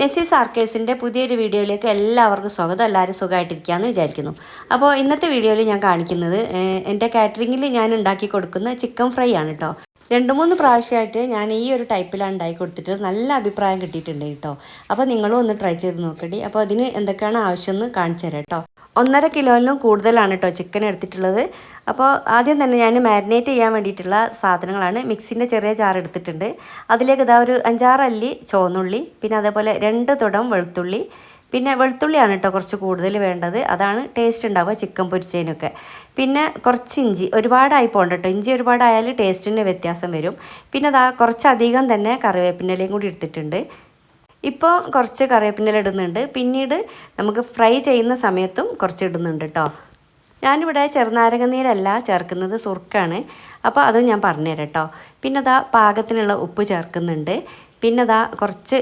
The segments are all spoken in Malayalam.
നെസീസ് ആർക്കേഴ്സിന്റെ പുതിയൊരു വീഡിയോയിലേക്ക് എല്ലാവർക്കും സ്വാഗതം. എല്ലാവരും സുഖമായിട്ടിരിക്കുകയെന്ന് വിചാരിക്കുന്നു. അപ്പോൾ ഇന്നത്തെ വീഡിയോയിൽ ഞാൻ കാണിക്കുന്നത് എന്റെ കാറ്ററിങ്ങിൽ ഞാൻ ഉണ്ടാക്കി കൊടുക്കുന്ന ചിക്കൻ ഫ്രൈ ആണ് കേട്ടോ രണ്ട് മൂന്ന് പ്രാവശ്യമായിട്ട് ഞാൻ ഈ ഒരു ടൈപ്പിലാണ് ഉണ്ടായി കൊടുത്തിട്ട് നല്ല അഭിപ്രായം കിട്ടിയിട്ടുണ്ട് കേട്ടോ. അപ്പോൾ നിങ്ങളും ഒന്ന് ട്രൈ ചെയ്ത് നോക്കണ്ടി അപ്പോൾ അതിന് എന്തൊക്കെയാണ് ആവശ്യമെന്ന് കാണിച്ചു തരാം കേട്ടോ. ഒന്നര കിലോയിലും കൂടുതലാണ് കേട്ടോ ചിക്കൻ എടുത്തിട്ടുള്ളത്. അപ്പോൾ ആദ്യം തന്നെ ഞാൻ മാരിനേറ്റ് ചെയ്യാൻ വേണ്ടിയിട്ടുള്ള സാധനങ്ങളാണ് മിക്സിന്റെ ചെറിയ ജാർ എടുത്തിട്ടുണ്ട്. അതിലേക്ക് ഇതാ ഒരു അഞ്ചാറ് അല്ലി ചുവന്നുള്ളി പിന്നെ അതേപോലെ രണ്ട് തുടം വെളുത്തുള്ളി പിന്നെ വെളുത്തുള്ളിയാണ് കേട്ടോ കുറച്ച് കൂടുതൽ വേണ്ടത്. അതാണ് ടേസ്റ്റ് ഉണ്ടാവുക ചിക്കൻ പൊരിച്ചതിനൊക്കെ. പിന്നെ കുറച്ച് ഇഞ്ചി ഒരുപാടായി പോകണ്ട കേട്ടോ. ഇഞ്ചി ഒരുപാടായാൽ ടേസ്റ്റിന് വ്യത്യാസം വരും. പിന്നെ അതാ കുറച്ചധികം തന്നെ കറിവേപ്പിന്റെലയും കൂടി എടുത്തിട്ടുണ്ട്. ഇപ്പോൾ കുറച്ച് കറിവേപ്പിന്റെ ഇടുന്നുണ്ട്. പിന്നീട് നമുക്ക് ഫ്രൈ ചെയ്യുന്ന സമയത്തും കുറച്ച് ഇടുന്നുണ്ട് കേട്ടോ. ഞാനിവിടെ ചെറുനാരങ്ങ നീരല്ല ചേർക്കുന്നത് സുർക്കാണ്. അപ്പോൾ അതും ഞാൻ പറഞ്ഞുതരാം കേട്ടോ. പിന്നെ അതാ പാകത്തിനുള്ള ഉപ്പ് ചേർക്കുന്നുണ്ട്. പിന്നെ അതാ കുറച്ച്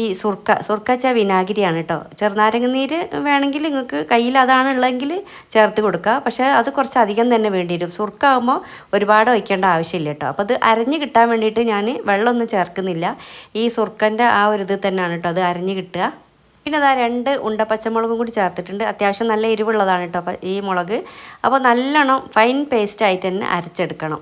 ഈ സുർക്ക സുർക്ക വെച്ചാൽ വിനാഗിരിയാണ് കേട്ടോ ചെറുനാരങ്ങ നീര് വേണമെങ്കിൽ നിങ്ങൾക്ക് കയ്യിൽ അതാണ് ഉള്ളതെങ്കിൽ ചേർത്ത് കൊടുക്കുക. പക്ഷേ അത് കുറച്ച് അധികം തന്നെ വേണ്ടി വരും. സുർക്ക ആകുമ്പോൾ ഒരുപാട് ഒഴിക്കേണ്ട ആവശ്യമില്ല കേട്ടോ അപ്പോൾ അത് അരഞ്ഞ് കിട്ടാൻ വേണ്ടിയിട്ട് ഞാൻ വെള്ളമൊന്നും ചേർക്കുന്നില്ല. ഈ സുർക്കന്റെ ആ ഒരു ഇത് തന്നെയാണ് കേട്ടോ അത് അരഞ്ഞ് കിട്ടുക. പിന്നെ അതാ രണ്ട് ഉണ്ട പച്ചമുളകും കൂടി ചേർത്തിട്ടുണ്ട്. അത്യാവശ്യം നല്ല എരിവുള്ളതാണ് കേട്ടോ ഈ മുളക്. അപ്പോൾ നല്ലോണം ഫൈൻ പേസ്റ്റ് ആയിട്ട് തന്നെ അരച്ചെടുക്കണം.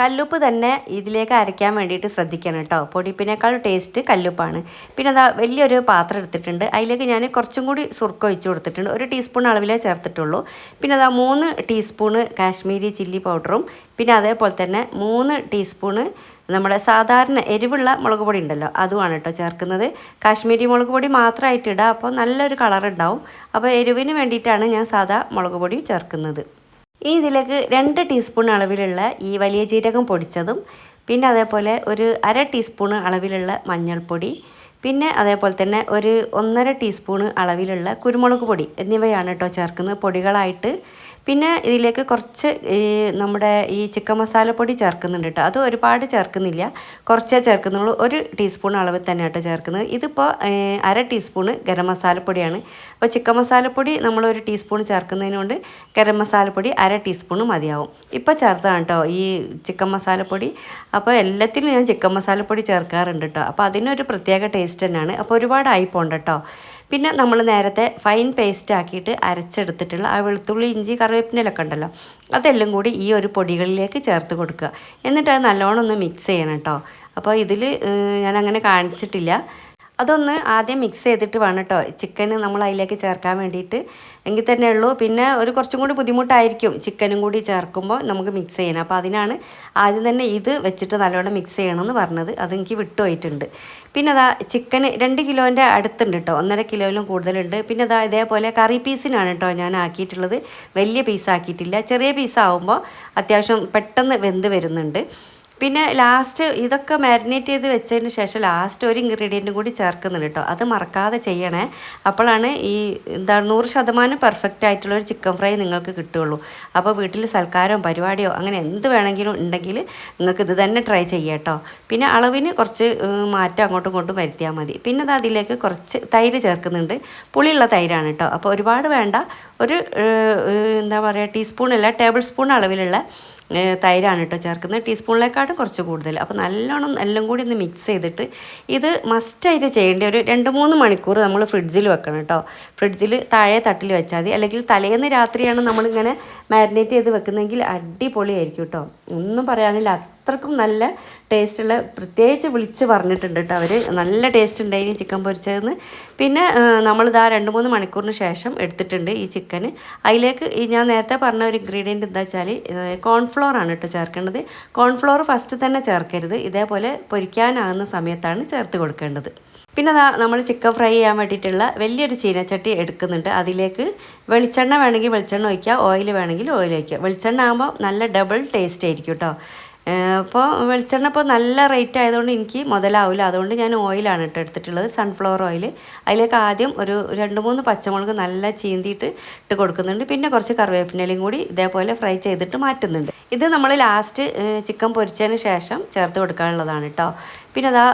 കല്ലുപ്പ് തന്നെ ഇതിലേക്ക് അരയ്ക്കാൻ വേണ്ടിയിട്ട് ശ്രദ്ധിക്കണം കേട്ടോ. പൊടിപ്പിനേക്കാൾ ടേസ്റ്റ് കല്ലുപ്പാണ്. പിന്നെ അതാ വലിയൊരു പാത്രം എടുത്തിട്ടുണ്ട്. അതിലേക്ക് ഞാൻ കുറച്ചും കൂടി സുർക്ക ഒഴിച്ച് കൊടുത്തിട്ടുണ്ട്. ഒരു ടീസ്പൂൺ അളവിലേ ചേർത്തിട്ടുള്ളൂ. പിന്നെ അതാ മൂന്ന് ടീസ്പൂണ് കാശ്മീരി ചില്ലി പൗഡറും. പിന്നെ അതേപോലെ തന്നെ മൂന്ന് ടീസ്പൂണ് നമ്മുടെ സാധാരണ എരിവുള്ള മുളക് പൊടി ഉണ്ടല്ലോ അതുമാണ് കേട്ടോ ചേർക്കുന്നത്. കാശ്മീരി മുളക് പൊടി മാത്രമായിട്ട് ഇടുക അപ്പോൾ നല്ലൊരു കളർ ഉണ്ടാവും. അപ്പോൾ എരിവിന് വേണ്ടിയിട്ടാണ് ഞാൻ സാധാ മുളക് പൊടി ചേർക്കുന്നത്. ഈ ഇതിലേക്ക് രണ്ട് ടീസ്പൂൺ അളവിലുള്ള ഈ വലിയ ജീരകം പൊടിച്ചതും പിന്നെ അതേപോലെ ഒരു അര ടീസ്പൂൺ അളവിലുള്ള മഞ്ഞൾപ്പൊടി പിന്നെ അതേപോലെ തന്നെ ഒരു ഒന്നര ടീസ്പൂണ് അളവിലുള്ള കുരുമുളക് പൊടി എന്നിവയാണ് കേട്ടോ ചേർക്കുന്നത് പൊടികളായിട്ട്. പിന്നെ ഇതിലേക്ക് കുറച്ച് നമ്മുടെ ഈ ചിക്കൻ മസാലപ്പൊടി ചേർക്കുന്നുണ്ട് കേട്ടോ അത് ഒരുപാട് ചേർക്കുന്നില്ല. കുറച്ചേ ചേർക്കുന്നുള്ളൂ. ഒരു ടീസ്പൂൺ അളവിൽ തന്നെ കേട്ടോ ചേർക്കുന്നത് ഇതിപ്പോൾ അര ടീസ്പൂണ് ഗരം മസാലപ്പൊടിയാണ് അപ്പോൾ ചിക്കൻ മസാലപ്പൊടി നമ്മൾ ഒരു ടീസ്പൂൺ ചേർക്കുന്നതിനുകൊണ്ട് ഗരം മസാലപ്പൊടി അര ടീസ്പൂൺ മതിയാവും. ഇപ്പോൾ ചേർത്താണ് കേട്ടോ ഈ ചിക്കൻ മസാലപ്പൊടി അപ്പോൾ എല്ലാത്തിനും ഞാൻ ചിക്കൻ മസാലപ്പൊടി ചേർക്കാറുണ്ട് കേട്ടോ അപ്പോൾ അതിനൊരു പ്രത്യേക ടേസ്റ്റ് തന്നെയാണ്. അപ്പോൾ ഒരുപാട് ആയി പോണ്ട കേട്ടോ പിന്നെ നമ്മൾ നേരത്തെ ഫൈൻ പേസ്റ്റ് ആക്കിയിട്ട് അരച്ചെടുത്തിട്ടുള്ള ആ വെളുത്തുള്ളി ഇഞ്ചി കറിവേപ്പിനൊക്കെ ഉണ്ടല്ലോ. അതെല്ലാം കൂടി ഈ ഒരു പൊടികളിലേക്ക് ചേർത്ത് കൊടുക്കുക. എന്നിട്ട് അത് നല്ലോണം ഒന്ന് മിക്സ് ചെയ്യണം കേട്ടോ അപ്പോൾ ഇതിൽ ഞാൻ അങ്ങനെ കാണിച്ചിട്ടില്ല. അതൊന്ന് ആദ്യം മിക്സ് ചെയ്തിട്ട് വേണം കേട്ടോ ചിക്കൻ നമ്മൾ അതിലേക്ക് ചേർക്കാൻ വേണ്ടിയിട്ട്. എങ്കിൽ തന്നെ ഉള്ളൂ. പിന്നെ ഒരു കുറച്ചും കൂടി ബുദ്ധിമുട്ടായിരിക്കും ചിക്കനും കൂടി ചേർക്കുമ്പോൾ നമുക്ക് മിക്സ് ചെയ്യണം അപ്പോൾ അതിനാണ് ആദ്യം തന്നെ ഇത് വെച്ചിട്ട് നല്ലോണം മിക്സ് ചെയ്യണമെന്ന് പറഞ്ഞത്. അതെനിക്ക് വിട്ടുപോയിട്ടുണ്ട് പിന്നെ അതാ ചിക്കൻ രണ്ട് കിലോന്റെ അടുത്തുണ്ട് കേട്ടോ ഒന്നര കിലോയിലും കൂടുതലുണ്ട്. പിന്നെ അതാ ഇതേപോലെ കറി പീസിനാണ് കേട്ടോ ഞാൻ ആക്കിയിട്ടുള്ളത്. വലിയ പീസ് ആക്കിയിട്ടില്ല. ചെറിയ പീസാവുമ്പോൾ അത്യാവശ്യം പെട്ടെന്ന് വെന്ത് വരുന്നുണ്ട്. പിന്നെ ലാസ്റ്റ് ഇതൊക്കെ മാരിനേറ്റ് ചെയ്ത് വെച്ചതിന് ശേഷം ലാസ്റ്റ് ഒരു ഇൻഗ്രീഡിയന്റും കൂടി ചേർക്കുന്നുണ്ട് കേട്ടോ. അത് മറക്കാതെ ചെയ്യണേ. അപ്പോഴാണ് ഈ എന്താ നൂറ് ശതമാനം പെർഫെക്റ്റ് ആയിട്ടുള്ള ഒരു ചിക്കൻ ഫ്രൈ നിങ്ങൾക്ക് കിട്ടുകയുള്ളൂ. അപ്പോൾ വീട്ടിൽ സൽക്കാരമോ പരിപാടിയോ അങ്ങനെ എന്ത് വേണമെങ്കിലും ഉണ്ടെങ്കിൽ നിങ്ങൾക്ക് ഇത് തന്നെ ട്രൈ ചെയ്യാം കേട്ടോ. പിന്നെ അളവിന് കുറച്ച് മാറ്റം അങ്ങോട്ടും ഇങ്ങോട്ടും വരുത്തിയാൽ മതി. പിന്നെ അത് അതിലേക്ക് കുറച്ച് തൈര് ചേർക്കുന്നുണ്ട്. പുളിയുള്ള തൈരാണ് കേട്ടോ. അപ്പോൾ ഒരുപാട് വേണ്ട. ഒരു എന്താ പറയുക ടീസ്പൂൺ അല്ല ടേബിൾ സ്പൂൺ അളവിലുള്ള തൈരാണ് കേട്ടോ ചേർക്കുന്നത്. ടീസ്പൂണിലേക്കാട്ടും കുറച്ച് കൂടുതൽ. അപ്പോൾ നല്ലോണം എല്ലാം കൂടി ഒന്ന് മിക്സ് ചെയ്തിട്ട് ഇത് മസ്റ്റായിട്ട് ചെയ്യേണ്ട ഒരു രണ്ട് മൂന്ന് മണിക്കൂർ നമ്മൾ ഫ്രിഡ്ജിൽ വെക്കണം കേട്ടോ. ഫ്രിഡ്ജിൽ താഴെ തട്ടിൽ വെച്ചാൽ മതി. അല്ലെങ്കിൽ തലേന്ന് രാത്രിയാണ് നമ്മളിങ്ങനെ മാരിനേറ്റ് ചെയ്ത് വെക്കുന്നതെങ്കിൽ അടിപൊളിയായിരിക്കും കേട്ടോ. ഒന്നും പറയാനില്ല. അത്രക്കും നല്ല ടേസ്റ്റുള്ള പ്രത്യേകിച്ച് വിളിച്ച് പറഞ്ഞിട്ടുണ്ട് കേട്ടോ അവർ നല്ല ടേസ്റ്റ് ഉണ്ടായിന് ചിക്കൻ പൊരിച്ചതെന്ന്. പിന്നെ നമ്മളിതാ രണ്ട് മൂന്ന് മണിക്കൂറിന് ശേഷം എടുത്തിട്ടുണ്ട് ഈ ചിക്കന്. അതിലേക്ക് ഞാൻ നേരത്തെ പറഞ്ഞ ഒരു ഇൻഗ്രീഡിയന്റ് എന്താ വെച്ചാൽ കോൺഫ്ലോർ ആണ് കേട്ടോ ചേർക്കേണ്ടത്. കോൺഫ്ലോർ ഫസ്റ്റ് തന്നെ ചേർക്കരുത്. ഇതേപോലെ പൊരിക്കാനാകുന്ന സമയത്താണ് ചേർത്ത് കൊടുക്കേണ്ടത്. പിന്നെ നമ്മൾ ചിക്കൻ ഫ്രൈ ചെയ്യാൻ വേണ്ടിയിട്ടുള്ള വലിയൊരു ചീനച്ചട്ടി എടുക്കുന്നുണ്ട്. അതിലേക്ക് വെളിച്ചെണ്ണ വേണമെങ്കിൽ വെളിച്ചെണ്ണ ഒഴിക്കുക ഓയിൽ വേണമെങ്കിൽ ഓയിൽ ഒഴിക്കുക വെളിച്ചെണ്ണ ആകുമ്പോൾ നല്ല ഡബിൾ ടേസ്റ്റ് ആയിരിക്കും കേട്ടോ. അപ്പോൾ വെളിച്ചെണ്ണ ഇപ്പോൾ നല്ല റേറ്റ് ആയതുകൊണ്ട് എനിക്ക് മുതലാവില്ല അതുകൊണ്ട് ഞാൻ ഓയിലാണ് കേട്ടോ എടുത്തിട്ടുള്ളത് സൺഫ്ലവർ ഓയിൽ അതിലേക്ക് ആദ്യം ഒരു രണ്ട് മൂന്ന് പച്ചമുളക് നല്ല ചീന്തിയിട്ട് ഇട്ട് കൊടുക്കുന്നുണ്ട്. പിന്നെ കുറച്ച് കറിവേപ്പിനലയും കൂടി ഇതേപോലെ ഫ്രൈ ചെയ്തിട്ട് മാറ്റുന്നുണ്ട്. ഇത് നമ്മൾ ലാസ്റ്റ് ചിക്കൻ പൊരിച്ചതിന് ശേഷം ചേർത്ത് കൊടുക്കാനുള്ളതാണ് കേട്ടോ പിന്നെ അതാ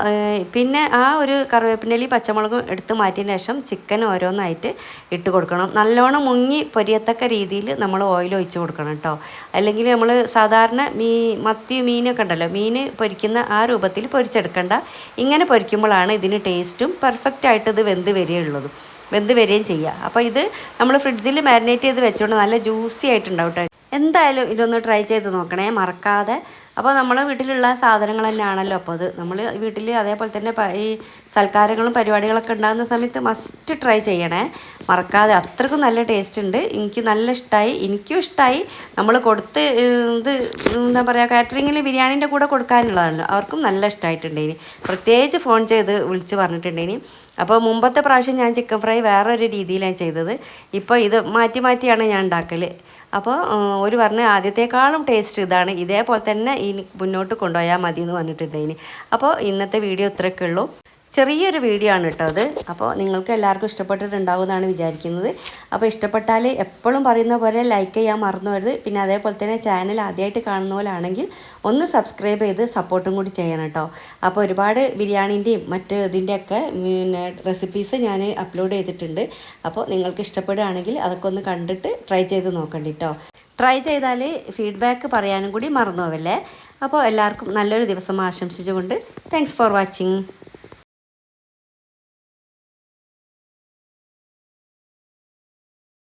പിന്നെ ആ ഒരു കറിവേപ്പിന്റെലി പച്ചമുളകും എടുത്ത് മാറ്റിയതിന് ശേഷം ചിക്കൻ ഓരോന്നായിട്ട് ഇട്ട് കൊടുക്കണം. നല്ലോണം മുങ്ങി പൊരിയത്തക്ക രീതിയിൽ നമ്മൾ ഓയിൽ ഒഴിച്ച് കൊടുക്കണം കേട്ടോ അല്ലെങ്കിൽ നമ്മൾ സാധാരണ മീ മത്തി മീനൊക്കെ ഉണ്ടല്ലോ. മീൻ പൊരിക്കുന്ന ആ രൂപത്തിൽ പൊരിച്ചെടുക്കണ്ട. ഇങ്ങനെ പൊരിക്കുമ്പോഴാണ് ഇതിന് ടേസ്റ്റും പെർഫെക്റ്റ് ആയിട്ട് ഇത് വെന്ത് വരികയുള്ളത്. വെന്ത് വരികയും ചെയ്യുക. അപ്പോൾ ഇത് നമ്മൾ ഫ്രിഡ്ജിൽ മാരിനേറ്റ് ചെയ്ത് വെച്ചുകൊണ്ട് നല്ല ജ്യൂസി ആയിട്ടുണ്ടാവും എന്തായാലും ഇതൊന്ന് ട്രൈ ചെയ്ത് നോക്കണേ. മറക്കാതെ അപ്പോൾ നമ്മളെ വീട്ടിലുള്ള സാധനങ്ങൾ തന്നെയാണല്ലോ. അപ്പോൾ അത് നമ്മൾ വീട്ടിൽ അതേപോലെ തന്നെ ഈ സൽക്കാരങ്ങളും പരിപാടികളൊക്കെ ഉണ്ടാകുന്ന സമയത്ത് മസ്റ്റ് ട്രൈ ചെയ്യണേ. മറക്കാതെ അത്രക്കും നല്ല ടേസ്റ്റ് ഉണ്ട്. എനിക്ക് നല്ല ഇഷ്ടമായി എനിക്കും ഇഷ്ടമായി നമ്മൾ കൊടുത്ത് ഇത് എന്താ പറയുക കാറ്ററിങ്ങിൽ ബിരിയാണീന്റെ കൂടെ കൊടുക്കാനുള്ളതാണ്. അവർക്കും നല്ല ഇഷ്ടമായിട്ടുണ്ടേനി പ്രത്യേകിച്ച് ഫോൺ ചെയ്ത് വിളിച്ച് പറഞ്ഞിട്ടുണ്ടേനി. അപ്പോൾ മുമ്പത്തെ പ്രാവശ്യം ഞാൻ ചിക്കൻ ഫ്രൈ വേറൊരു രീതിയിലാണ് ചെയ്തത്. ഇപ്പോൾ ഇത് മാറ്റി മാറ്റിയാണ് ഞാൻ ഉണ്ടാക്കൽ അപ്പോൾ ഒരു പറഞ്ഞ് ആദ്യത്തെക്കാളും ടേസ്റ്റ് ഇതാണ്. ഇതേപോലെ തന്നെ ഇനി മുന്നോട്ട് കൊണ്ടുപോയാൽ മതി എന്ന് പറഞ്ഞിട്ടുണ്ടായിന് അപ്പോൾ ഇന്നത്തെ വീഡിയോ ഇത്രയൊക്കെ ഉള്ളൂ. ചെറിയൊരു വീഡിയോ ആണ് കേട്ടോ അത്. അപ്പോൾ നിങ്ങൾക്ക് എല്ലാവർക്കും ഇഷ്ടപ്പെട്ടിട്ടുണ്ടാവും എന്നാണ് വിചാരിക്കുന്നത്. അപ്പോൾ ഇഷ്ടപ്പെട്ടാൽ എപ്പോഴും പറയുന്ന പോലെ ലൈക്ക് ചെയ്യാൻ മറന്നു വരുത് പിന്നെ അതേപോലെ തന്നെ ചാനൽ ആദ്യമായിട്ട് കാണുന്ന പോലാണെങ്കിൽ ഒന്ന് സബ്സ്ക്രൈബ് ചെയ്ത് സപ്പോർട്ടും കൂടി ചെയ്യണം കേട്ടോ. അപ്പോൾ ഒരുപാട് ബിരിയാണീന്റെയും മറ്റ് ഇതിന്റെയൊക്കെ പിന്നെ റെസിപ്പീസ് ഞാൻ അപ്ലോഡ് ചെയ്തിട്ടുണ്ട്. അപ്പോൾ നിങ്ങൾക്ക് ഇഷ്ടപ്പെടുകയാണെങ്കിൽ അതൊക്കെ ഒന്ന് കണ്ടിട്ട് ട്രൈ ചെയ്ത് നോക്കണ്ട കേട്ടോ. ട്രൈ ചെയ്താൽ ഫീഡ്ബാക്ക് പറയാനും കൂടി മറന്നു പോവല്ലേ. അപ്പോൾ എല്ലാവർക്കും നല്ലൊരു ദിവസം ആശംസിച്ചുകൊണ്ട് താങ്ക്സ് ഫോർ വാച്ചിങ്